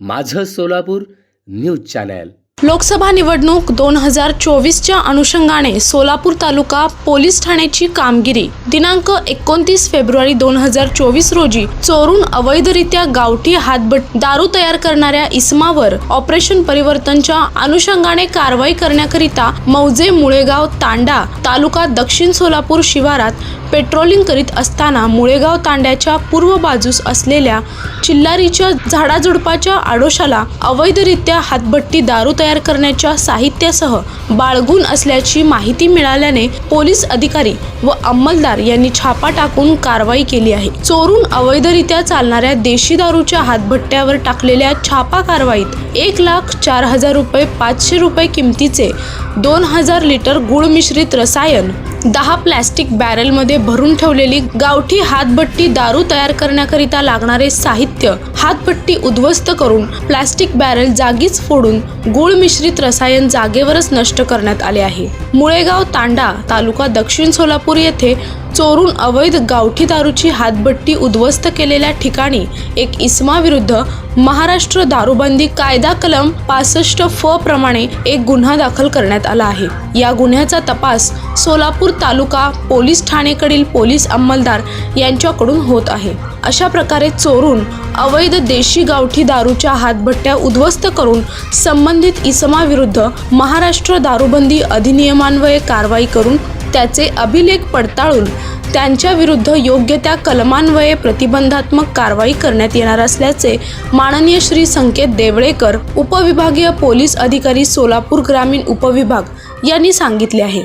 माझं Solapur news channel. Lok Sabha निवडणूक दोन हजार चोवीसच्या अनुषंगाने सोलापूर तालुका पोलीस ठाण्याची कामगिरी. दिनांक एकोणतीस फेब्रुवारी दोन हजार चोवीस रोजी चोरून अवैधरित्या गावठी हातबट दारू तयार करणाऱ्या इसमावर ऑपरेशन परिवर्तनच्या अनुषंगाने कारवाई करण्याकरिता मौजे मुळेगाव तांडा तालुका दक्षिण सोलापूर शिवारात पेट्रोलिंग करीत असताना मुळेगाव तांड्याच्या पूर्व बाजूस असलेल्या चिल्लारीच्या झाडाझुडपाच्या आडोशाला अवैधरित्या हातभट्टी दारू तयार करण्याच्या साहित्यासह बाळगून असल्याची माहिती मिळाल्याने पोलीस अधिकारी व अंमलदार यांनी छापा टाकून कारवाई केली आहे. चोरून अवैधरित्या चालणाऱ्या देशी दारूच्या हातभट्ट्यावर टाकलेल्या छापा कारवाईत एक लाख चार हजार रुपये पाचशे रुपये किमतीचे दोन हजार लिटर गुळ मिश्रित रसायन दहा प्लॅस्टिक बॅरलमध्ये भरून ठेवलेली गावठी हातभट्टी दारू तयार करण्याकरिता लागणारे साहित्य हातभट्टी उद्ध्वस्त करून प्लॅस्टिक बॅरल जागीच फोडून गुळ मिश्रित रसायन जागेवरच नष्ट करण्यात आले आहे. मुळेगाव तांडा तालुका दक्षिण सोलापूर येथे चोरून अवैध गावठी दारूची हातभट्टी उद्ध्वस्त केलेल्या ठिकाणी एक इस्माविरुद्ध महाराष्ट्र दारूबंदी कायदा कलम पासष्ट फ प्रमाणे एक गुन्हा दाखल करण्यात आला आहे. या गुन्ह्याचा तपास सोलापूर तालुका पोलीस ठाणेकडील पोलीस अंमलदार यांच्याकडून होत आहे. अशा प्रकारे चोरून अवैध देशी गावठी दारूच्या हातभट्ट्या उद्ध्वस्त करून संबंधित इसमाविरुद्ध महाराष्ट्र दारूबंदी अधिनियमान्वये कारवाई करून त्याचे अभिलेख पडताळून त्यांच्याविरुद्ध योग्य त्या कलमान्वये प्रतिबंधात्मक कारवाई करण्यात येणार असल्याचे माननीय श्री संकेत देवळेकर उपविभागीय पोलीस अधिकारी सोलापूर ग्रामीण उपविभाग यांनी सांगितले आहे.